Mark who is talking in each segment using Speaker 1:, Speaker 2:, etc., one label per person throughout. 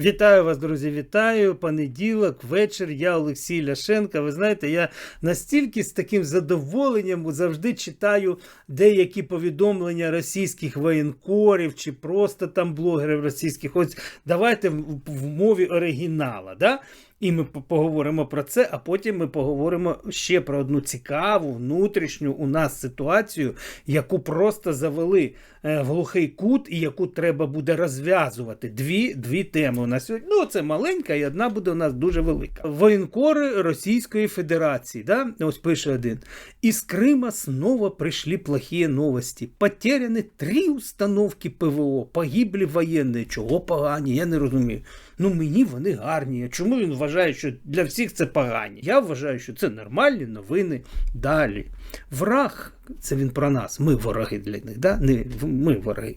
Speaker 1: Вітаю вас, друзі, вітаю. Понеділок, вечір. Я Олексій Ляшенко. Ви знаєте, я настільки з таким задоволенням завжди читаю деякі повідомлення російських воєнкорів чи просто там блогерів російських. Ось давайте в, в мові оригінала. Да? І ми поговоримо про це, а потім ми поговоримо ще про одну цікаву внутрішню у нас ситуацію, яку просто завели е, в глухий кут і яку треба буде розв'язувати. Дві, дві теми у нас сьогодні. Ну, це маленька, і одна буде у нас дуже велика. Воєнкори Російської Федерації. Да? Ось пише один. Из Крыма снова пришли плохие новости. Потеряны три установки ПВО, погибли воєнні. Чого погані? Я не розумію. Ну мені вони гарні. Чому він вважає, що для всіх це погані? Я вважаю, що це нормальні новини. Далі. Враг, це він про нас. Ми вороги для них, да? Не в- ми вороги.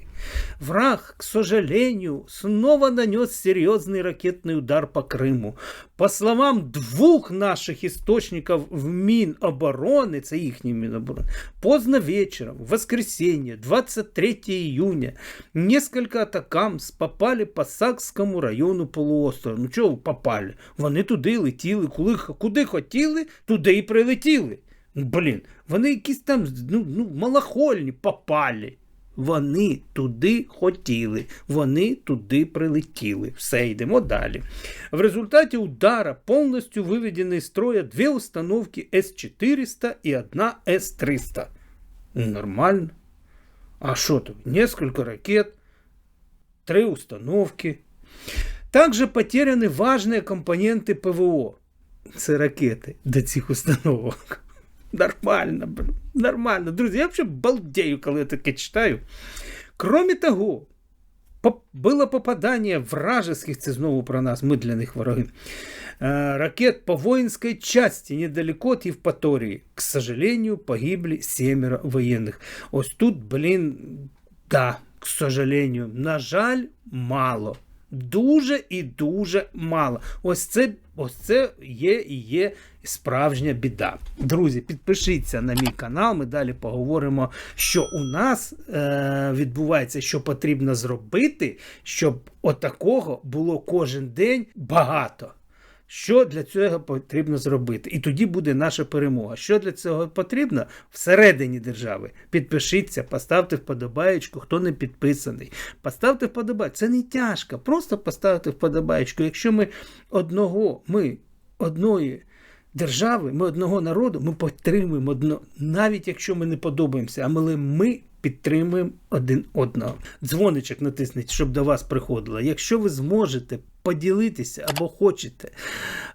Speaker 1: Враг, к сожалению, снова нанес серьезный ракетный удар по Крыму. По словам двух наших источников в Минобороны, це їхній Минобороны, поздно вечером, в воскресенье, 23 июня, несколько атакамс попали по Сакському району полуострова. Ну чого попали? Вони туди летіли, коли, куди хотіли, туди і прилетіли. Ну, Блін, вони якісь там ну, ну, малохольні попали. Вони туди хотіли, вони туди прилетіли. Все, йдемо далі. В результаті удара повністю виведені з строя дві установки С-400 і одна С-300. Нормально. А що тут? Несколько ракет, три установки. Также потеряны важные компоненты ПВО. Це ракети до цих установок. Нормально, блин, нормально. Друзі, я взагалі балдею, коли я таке читаю. Кроме того, поп- было попадание вражеских, це знову про нас, ми для них вороги, э, ракет по воинской части недалеко от Евпатории. К сожалению, погибли семеро военных. Ось тут, блін, да, к сожалению, на жаль, мало. Дуже і дуже мало. Ось це, ось це є і є справжня біда. Друзі, підпишіться на мій канал. Ми далі поговоримо, що у нас е, відбувається, що потрібно зробити, щоб отакого було кожен день багато. Що для цього потрібно зробити? І тоді буде наша перемога. Що для цього потрібно? Всередині держави. Підпишіться, поставте вподобаєчку, хто не підписаний. Поставте вподобайку. Це не тяжко. Просто поставте вподобаєчку. Якщо ми одного, ми одної держави, ми одного народу, ми підтримуємо одно, навіть якщо ми не подобаємося, але ми підтримуємо один одного. Дзвоничок натисніть, щоб до вас приходило. Якщо ви зможете поділитися або хочете,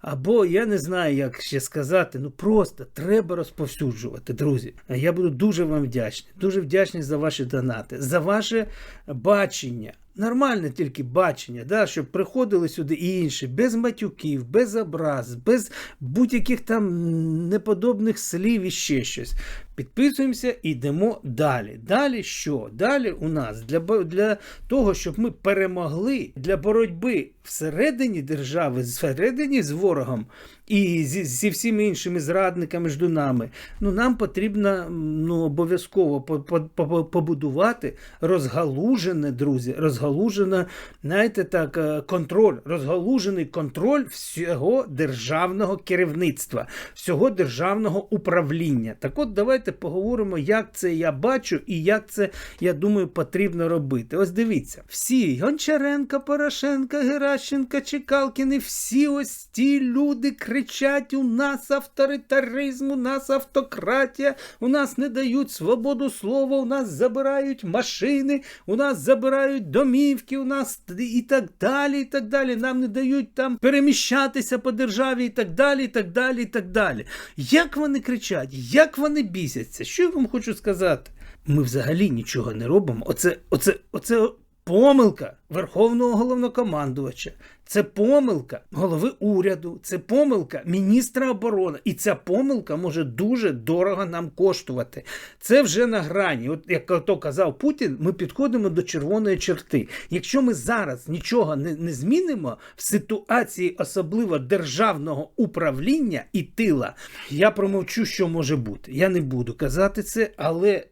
Speaker 1: або я не знаю, як ще сказати, ну просто треба розповсюджувати, друзі. Я буду дуже вам вдячний, дуже вдячний за ваші донати, за ваше бачення. Нормальне тільки бачення, да, щоб приходили сюди і інші, без матюків, без образ, без будь-яких там неподобних слів і ще щось. Підписуємося і йдемо далі. Далі що? Далі у нас для, для того, щоб ми перемогли для боротьби всередині держави, всередині з ворогом і зі, зі всіми іншими зрадниками між нами, ну нам потрібно ну, обов'язково по- по- по- побудувати розгалужене, друзі, розгалужене, знаєте, так, е, контроль, розгалужений контроль всього державного керівництва, всього державного управління. Так от давайте поговоримо, як це я бачу і як це, я думаю, потрібно робити. Ось дивіться, всі Гончаренко, Порошенко, Геращенко, Чекалкіни, всі ось ті люди кричать: у нас авторитаризм, у нас автократія, у нас не дають свободу слова, у нас забирають машини, у нас забирають домівки, у нас і так далі, і так далі. Нам не дають там переміщатися по державі і так далі, і так далі, і так далі. Як вони кричать, як вони бісяться? Що я вам хочу сказати? Ми взагалі нічого не робимо. Оце, оце, оце помилка Верховного головнокомандувача. Це помилка голови уряду, це помилка міністра оборони. І ця помилка може дуже дорого нам коштувати. Це вже на грані. От як то казав Путін, ми підходимо до червоної черти. Якщо ми зараз нічого не, не змінимо в ситуації, особливо державного управління і тила, я промовчу, що може бути. Я не буду казати це, але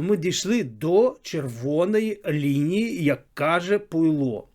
Speaker 1: ми дійшли до червоної лінії, як каже Пуйло.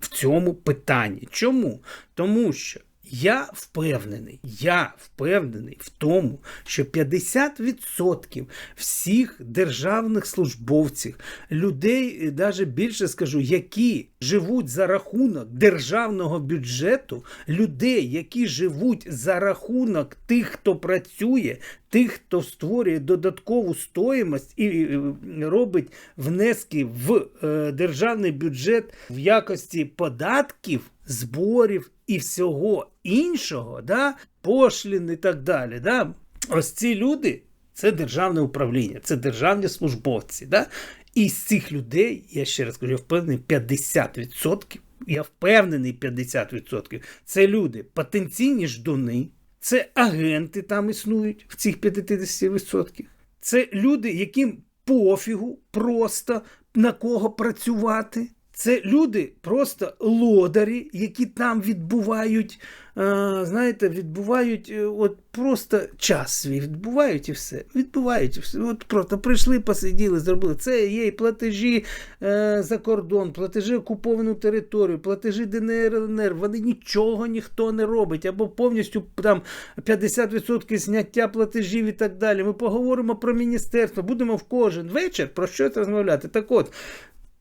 Speaker 1: в цьому питанні. Чому? Тому що. Я впевнений, я впевнений в тому, що 50% всіх державних службовців, людей, навіть більше скажу, які живуть за рахунок державного бюджету, людей, які живуть за рахунок тих, хто працює, тих, хто створює додаткову стоїмость і е, робить внески в е, державний бюджет в якості податків, зборів і всього іншого, да, пошлін і так далі. Да. Ось ці люди це державне управління, це державні службовці. Да. І з цих людей, я ще раз кажу, я впевнений, 50%, я впевнений 50%, це люди потенційні ждуни, це агенти там існують в цих 50%. Це люди, яким пофігу просто на кого працювати. Це люди просто лодарі, які там відбувають, е, знаєте, відбувають е, от просто час свій, відбувають і все. Відбувають і все. От просто прийшли, посиділи, зробили. Це є і платежі е, за кордон, платежі окуповану територію, платежі ДНР, ЛНР. Вони нічого ніхто не робить. Або повністю там 50% зняття платежів і так далі. Ми поговоримо про міністерство, будемо в кожен вечір про щось розмовляти. Так от.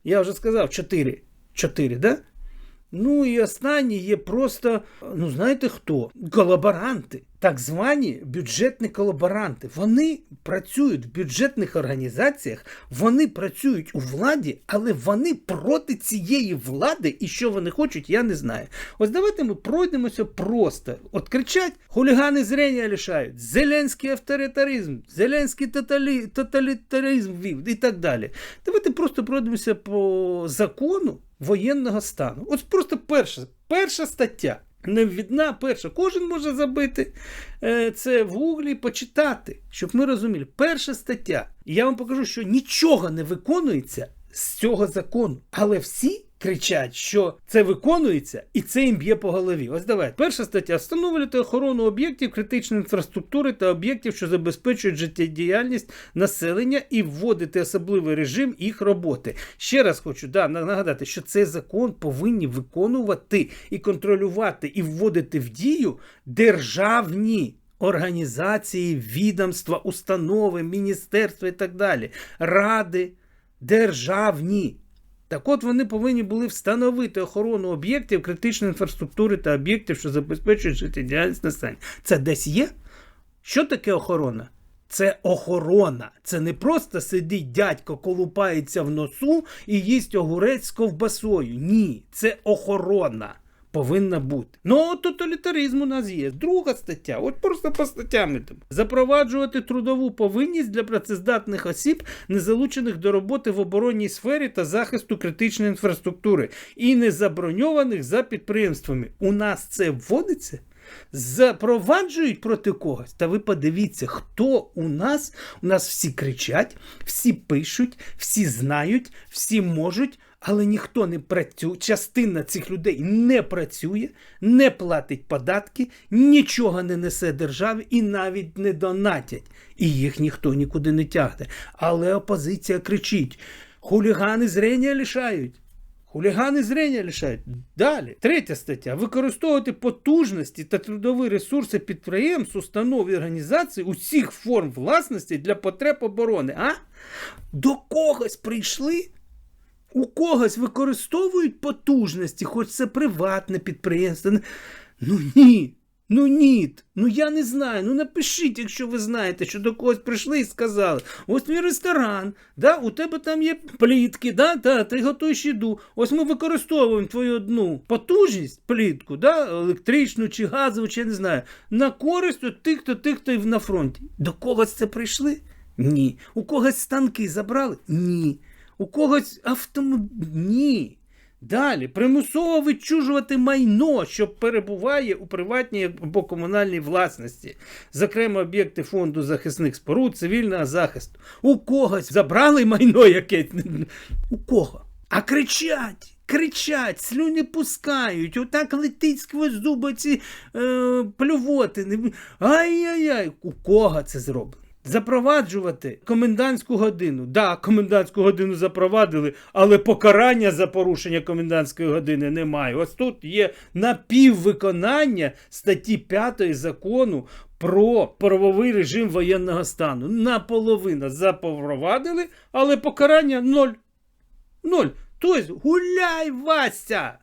Speaker 1: Я вже сказав 4. 4, да? Ну і останні є просто, ну знаєте хто? Колаборанти. Так звані бюджетні колаборанти. Вони працюють в бюджетних організаціях, вони працюють у владі, але вони проти цієї влади, і що вони хочуть, я не знаю. Ось давайте ми пройдемося просто. От кричать, хулігани зрення лишають, зеленський авторитаризм, зеленський тоталі... тоталітаризм вів і так далі. Давайте просто пройдемося по закону воєнного стану. Ось просто перша, перша стаття. Невідна перша. Кожен може забити е, це в гуглі, почитати, щоб ми розуміли. Перша стаття. І я вам покажу, що нічого не виконується з цього закону. Але всі кричать, що це виконується, і це їм б'є по голові. Ось давай. Перша стаття встановлювати охорону об'єктів критичної інфраструктури та об'єктів, що забезпечують життєдіяльність населення, і вводити особливий режим їх роботи. Ще раз хочу да, нагадати, що цей закон повинні виконувати і контролювати, і вводити в дію державні. Організації, відомства, установи, міністерства і так далі, ради державні. Так от вони повинні були встановити охорону об'єктів критичної інфраструктури та об'єктів, що забезпечують життєдіяльність населення. Це десь є? Що таке охорона? Це охорона. Це не просто сидить дядько, колупається в носу і їсть огурець з ковбасою. Ні, це охорона повинна бути. Ну, тоталітаризм у нас є. Друга стаття, от просто по статтям ідемо. Запроваджувати трудову повинність для працездатних осіб, не залучених до роботи в оборонній сфері та захисту критичної інфраструктури, і не заброньованих за підприємствами. У нас це вводиться? Запроваджують проти когось. Та ви подивіться, хто у нас. У нас всі кричать, всі пишуть, всі знають, всі можуть. Але ніхто не працює, частина цих людей не працює, не платить податки, нічого не несе державі і навіть не донатять. І їх ніхто нікуди не тягне. Але опозиція кричить: хулігани зрення лишають. Хулігани зрення лишають. Далі. Третя стаття. Використовувати потужності та трудові ресурси підприємств, установ і організацій усіх форм власності для потреб оборони. А? До когось прийшли? У когось використовують потужності, хоч це приватне підприємство. Ну ні. Ну ні, ну я не знаю. Ну напишіть, якщо ви знаєте, що до когось прийшли і сказали: ось мій ресторан, да, у тебе там є плітки, да, да, ти готуєш їду. Ось ми використовуємо твою одну потужність, плітку, да, електричну чи газову, чи я не знаю, на користь тих, хто тих, хто на фронті. До когось це прийшли? Ні. У когось станки забрали? Ні. У когось автомобіль. Ні. Далі примусово відчужувати майно, що перебуває у приватній або комунальній власності, зокрема об'єкти фонду захисних споруд, цивільного захисту. У когось забрали майно якесь. У кого? А кричать, кричать, слюни пускають, отак летить сквозь зуби ці е, плювотини. Ай-яй-яй, у кого це зроблено? Запроваджувати комендантську годину. Да, комендантську годину запровадили, але покарання за порушення комендантської години немає. Ось тут є напіввиконання статті 5 закону про правовий режим воєнного стану. Наполовину запровадили, але покарання ноль. Ноль. Тобто гуляй, Вася!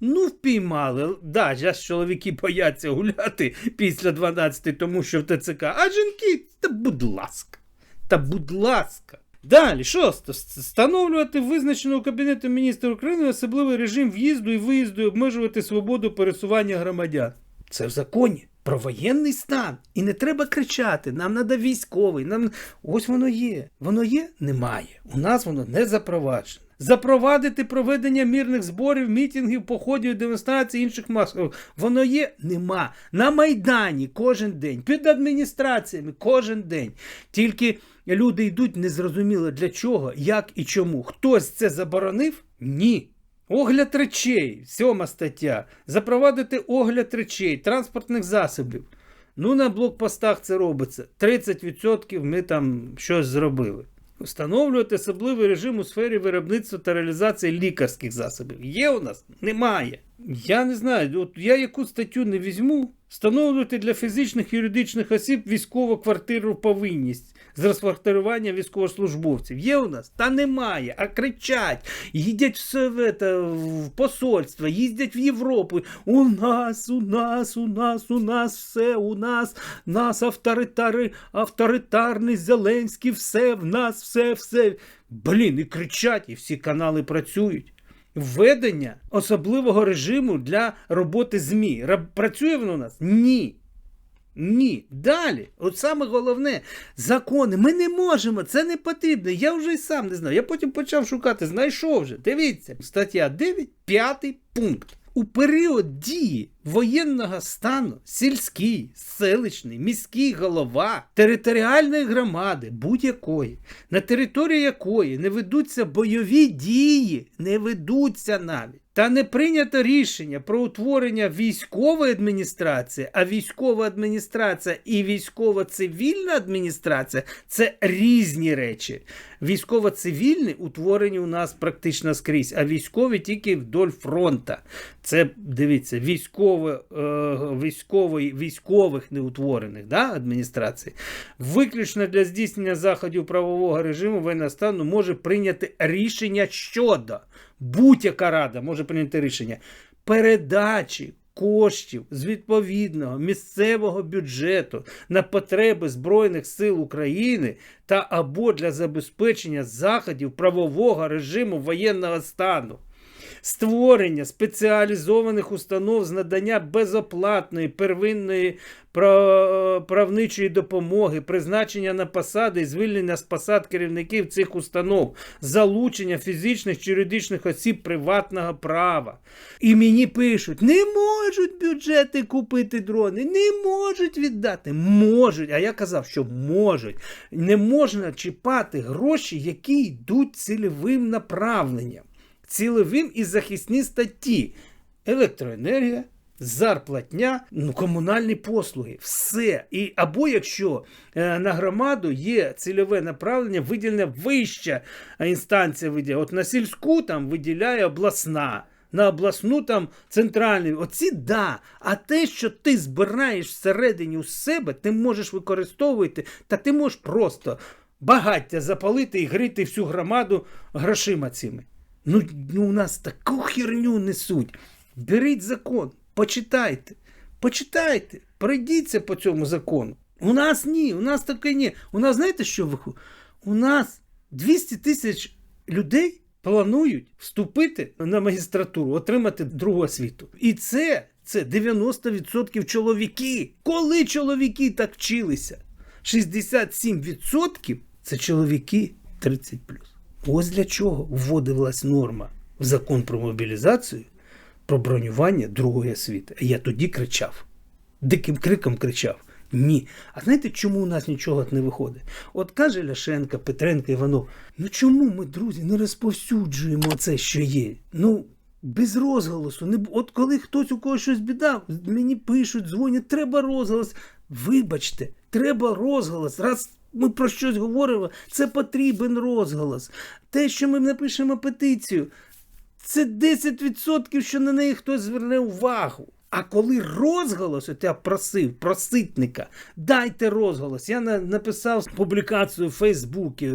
Speaker 1: Ну, впіймали. Да, зараз чоловіки бояться гуляти після 12, тому що в ТЦК. А жінки, та будь ласка. Та будь ласка. Далі, шосте. Встановлювати визначеного Кабінетом міністрів України особливий режим в'їзду і виїзду і обмежувати свободу пересування громадян. Це в законі. Про воєнний стан. І не треба кричати. Нам треба військовий. Нам... Ось воно є. Воно є? Немає. У нас воно не запроваджено. Запровадити проведення мірних зборів, мітингів, походів, демонстрацій, інших масових. Воно є? Нема. На Майдані кожен день, під адміністраціями кожен день. Тільки люди йдуть незрозуміло для чого, як і чому. Хтось це заборонив? Ні. Огляд речей, сьома стаття. Запровадити огляд речей, транспортних засобів. Ну, на блокпостах це робиться. 30% ми там щось зробили. Встановлювати особливий режим у сфері виробництва та реалізації лікарських засобів. Є у нас? Немає. Я не знаю, от я яку статтю не візьму. Встановлювати для фізичних і юридичних осіб військову квартиру повинність з розквартирування військовослужбовців. Є у нас? Та немає. А кричать, їдять в Совета, в посольства, їздять в Європу. У нас, у нас, у нас, у нас все, у нас, нас авторитари, авторитарний Зеленський, все, в нас все, все. Блін, і кричать, і всі канали працюють. Введення особливого режиму для роботи ЗМІ. Працює воно у нас? Ні. Ні. Далі, от саме головне, закони. Ми не можемо, це не потрібно. Я вже й сам не знаю. Я потім почав шукати, знайшов вже. Дивіться, стаття 9, 5 пункт. У період дії воєнного стану сільський, селищний, міський голова територіальної громади будь-якої, на території якої не ведуться бойові дії, не ведуться навіть. Та не прийнято рішення про утворення військової адміністрації, а військова адміністрація і військово-цивільна адміністрація це різні речі. Військово-цивільні утворені у нас практично скрізь, а військові тільки вдоль фронта. Це дивіться, військове, е, військової, військових неутворених да, адміністрацій. Виключно для здійснення заходів правового режиму воєнного стану може прийняти рішення щодо будь-яка рада може прийняти рішення передачі коштів з відповідного місцевого бюджету на потреби Збройних сил України та або для забезпечення заходів правового режиму воєнного стану. Створення спеціалізованих установ з надання безоплатної первинної правничої допомоги, призначення на посади і звільнення з посад керівників цих установ, залучення фізичних чи юридичних осіб приватного права. І мені пишуть: не можуть бюджети купити дрони, не можуть віддати. Можуть. А я казав, що можуть. Не можна чіпати гроші, які йдуть цільовим направленням ціловим і захисні статті: електроенергія, зарплатня, ну, комунальні послуги, все. І, або якщо е, на громаду є цільове направлення, виділення вища інстанція виділяє. От на сільську там виділяє обласна. На обласну там центральну. Оці да. А те, що ти збираєш всередині у себе, ти можеш використовувати, та ти можеш просто багаття запалити і грити всю громаду грошима цими. Ну, ну у нас таку херню несуть. Беріть закон, почитайте, почитайте, пройдіться по цьому закону. У нас ні, у нас таке ні. У нас знаєте, що виходить? У нас 200 тисяч людей планують вступити на магістратуру, отримати другу освіту. І це, це 90% чоловіки. Коли чоловіки так вчилися? 67% це чоловіки 30 Ось для чого вводилась норма в закон про мобілізацію про бронювання другої освіти. Я тоді кричав, диким криком кричав. Ні. А знаєте, чому у нас нічого не виходить? От каже Ляшенка, Петренко, Іванов, ну чому ми, друзі, не розповсюджуємо це, що є? Ну, без розголосу. Не... От коли хтось у когось щось біда, мені пишуть, дзвонять, треба розголос. Вибачте, треба розголос. Раз ми про щось говоримо, це потрібен розголос. Те, що ми напишемо петицію, це 10%, що на неї хтось зверне увагу. А коли розголос, от я просив проситника, дайте розголос. Я на- написав публікацію в Фейсбуці, е,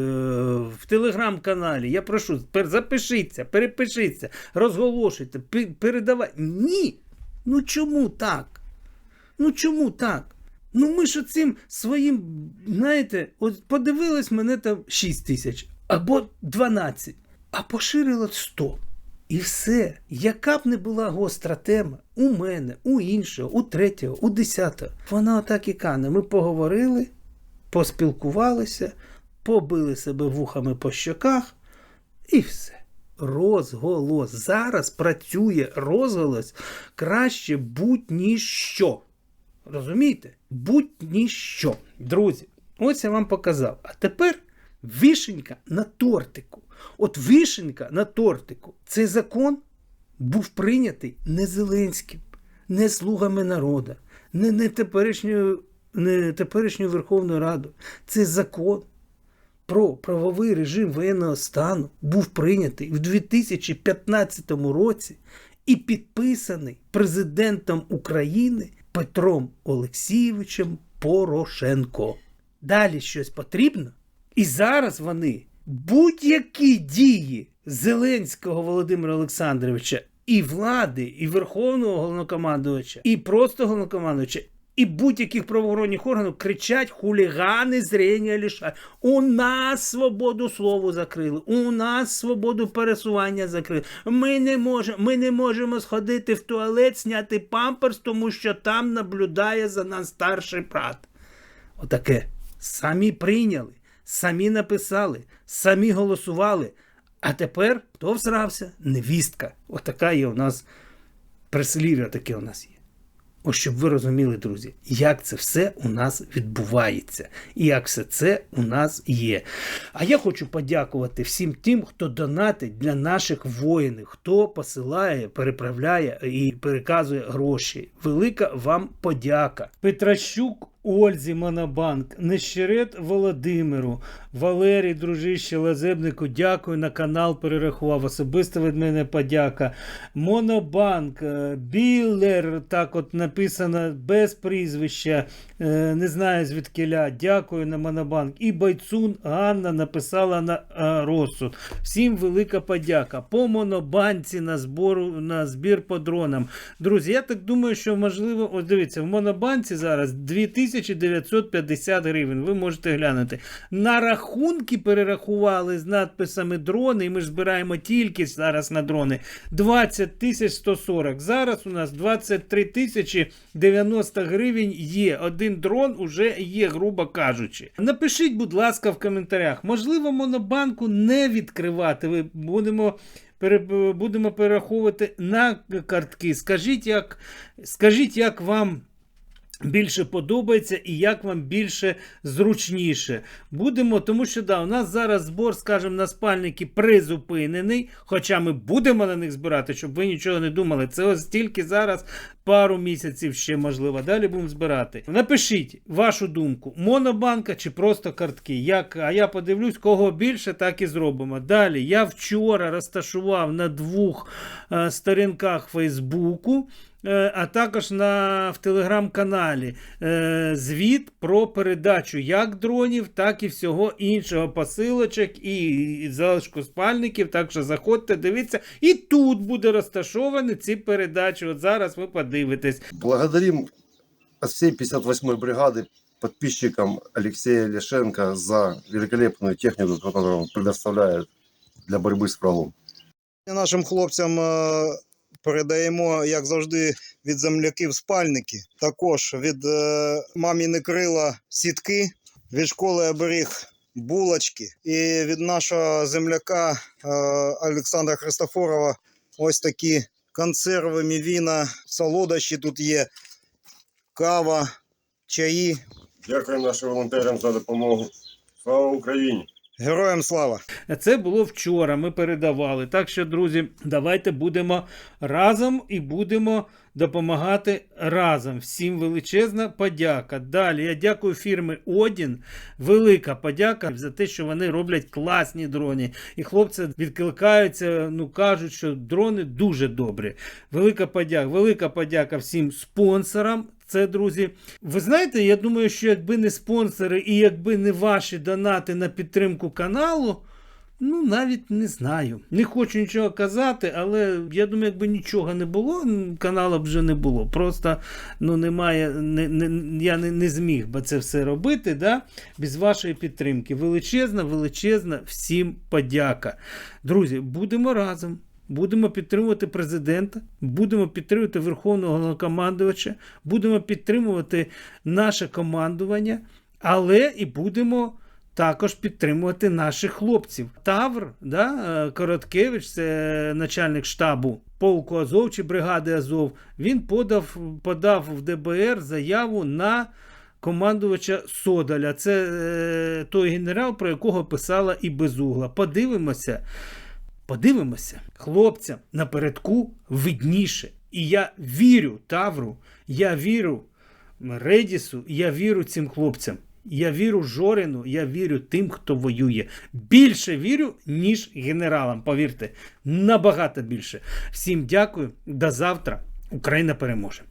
Speaker 1: в телеграм-каналі. Я прошу, пер- запишіться, перепишіться, розголошуйте, передавайте. Ні. Ну чому так? Ну чому так? Ну ми ж оцим своїм, знаєте, от подивились мене там 6 тисяч або 12, а поширило 100. І все. Яка б не була гостра тема у мене, у іншого, у третього, у десятого. Вона отак і кане. Ми поговорили, поспілкувалися, побили себе вухами по щоках, і все. Розголос. Зараз працює розголос краще будь-ніщо. Розумієте? Будь-ніщо. Друзі, ось я вам показав. А тепер вишенька на тортику. От вишенька на тортику. Цей закон був прийнятий не Зеленським, не слугами народу, не, не, теперішньою, не теперішньою Верховною Радою. Це закон про правовий режим воєнного стану був прийнятий в 2015 році і підписаний президентом України Петром Олексійовичем Порошенко. Далі щось потрібно? І зараз вони будь-які дії Зеленського Володимира Олександровича і влади, і Верховного головнокомандувача, і просто головнокомандувача, і будь-яких правоохоронних органів кричать хулігани зрення лишають. У нас свободу слова закрили, у нас свободу пересування закрили. Ми не можемо, ми не можемо сходити в туалет, зняти памперс, тому що там наблюдає за нас старший брат. Отаке. Самі прийняли, самі написали, самі голосували. А тепер хто всрався? Невістка. Отака є у нас прислів'я таке у нас є. Ось щоб ви розуміли, друзі, як це все у нас відбувається, і як все це у нас є. А я хочу подякувати всім тим, хто донатить для наших воїнів, хто посилає, переправляє і переказує гроші. Велика вам подяка. Петращук Ользі Монобанк, Нещерет Володимиру, Валерій, дружище Лазебнику, дякую на канал перерахував. Особисто від мене подяка. Монобанк, е, Біллер, так от написано без прізвища, е, не знаю звідкиля. Дякую на Монобанк. І Байцун Ганна написала на е, розсуд. Всім велика подяка. По монобанці на збору на збір по дронам. Друзі, я так думаю, що можливо, ось дивіться, в монобанці зараз 2950 гривень. Ви можете глянути. На рахунки перерахували з надписами дрони, і ми ж збираємо тільки зараз на дрони 20 тисяч 140. Зараз у нас 23 тисячі 90 гривень є. Один дрон уже є, грубо кажучи. Напишіть, будь ласка, в коментарях. Можливо, монобанку не відкривати. Ви будемо. Будемо перераховувати на картки. Скажіть, як, скажіть, як вам більше подобається і як вам більше зручніше. Будемо, тому що да, у нас зараз збор, скажімо, на спальники призупинений, хоча ми будемо на них збирати, щоб ви нічого не думали. Це ось тільки зараз пару місяців ще можливо. Далі будемо збирати. Напишіть вашу думку: монобанка чи просто картки. Як, а я подивлюсь, кого більше, так і зробимо. Далі я вчора розташував на двох е, сторінках Фейсбуку. Е, а також на, в телеграм-каналі е, звіт про передачу як дронів, так і всього іншого посилочок і, і залишку спальників. Так що заходьте, дивіться. І тут буде розташовані ці передачі. От зараз ви подивитесь.
Speaker 2: Благодарим от всей 58-й бригады подписчикам Алексея Лешенко за великолепную технику, которую он предоставляет для борьбы с врагом.
Speaker 3: Нашим хлопцям е, передаємо, як завжди, від земляків спальники. Також від е, маміни крила сітки, від школи оберіг булочки. І від нашого земляка е, Олександра Христофорова ось такі консерви, мівіна, солодощі тут є, кава, чаї.
Speaker 2: Дякую нашим волонтерам за допомогу. Слава Україні!
Speaker 3: Героям слава!
Speaker 1: Це було вчора. Ми передавали. Так що, друзі, давайте будемо разом і будемо допомагати разом. Всім величезна подяка. Далі я дякую фірми Одін. Велика подяка за те, що вони роблять класні дрони. І хлопці відкликаються, ну кажуть, що дрони дуже добрі. Велика подяка, велика подяка всім спонсорам. Це, друзі, ви знаєте, я думаю, що якби не спонсори і якби не ваші донати на підтримку каналу, ну навіть не знаю. Не хочу нічого казати, але я думаю, якби нічого не було, каналу б вже не було. Просто ну, немає, не, не, я не, не зміг би це все робити да, без вашої підтримки. Величезна, величезна всім подяка. Друзі, будемо разом. Будемо підтримувати президента, будемо підтримувати Верховного Головнокомандувача, будемо підтримувати наше командування, але і будемо також підтримувати наших хлопців. Тавр, да, е, Короткевич, це начальник штабу полку Азов чи бригади Азов. Він подав, подав в ДБР заяву на командувача Содаля. Це е, той генерал, про якого писала і Безугла. Подивимося. Подивимося, хлопцям напередку видніше. І я вірю Тавру, я вірю Редісу, я вірю цим хлопцям. Я вірю Жорину, я вірю тим, хто воює. Більше вірю, ніж генералам. Повірте, набагато більше. Всім дякую. До завтра. Україна переможе.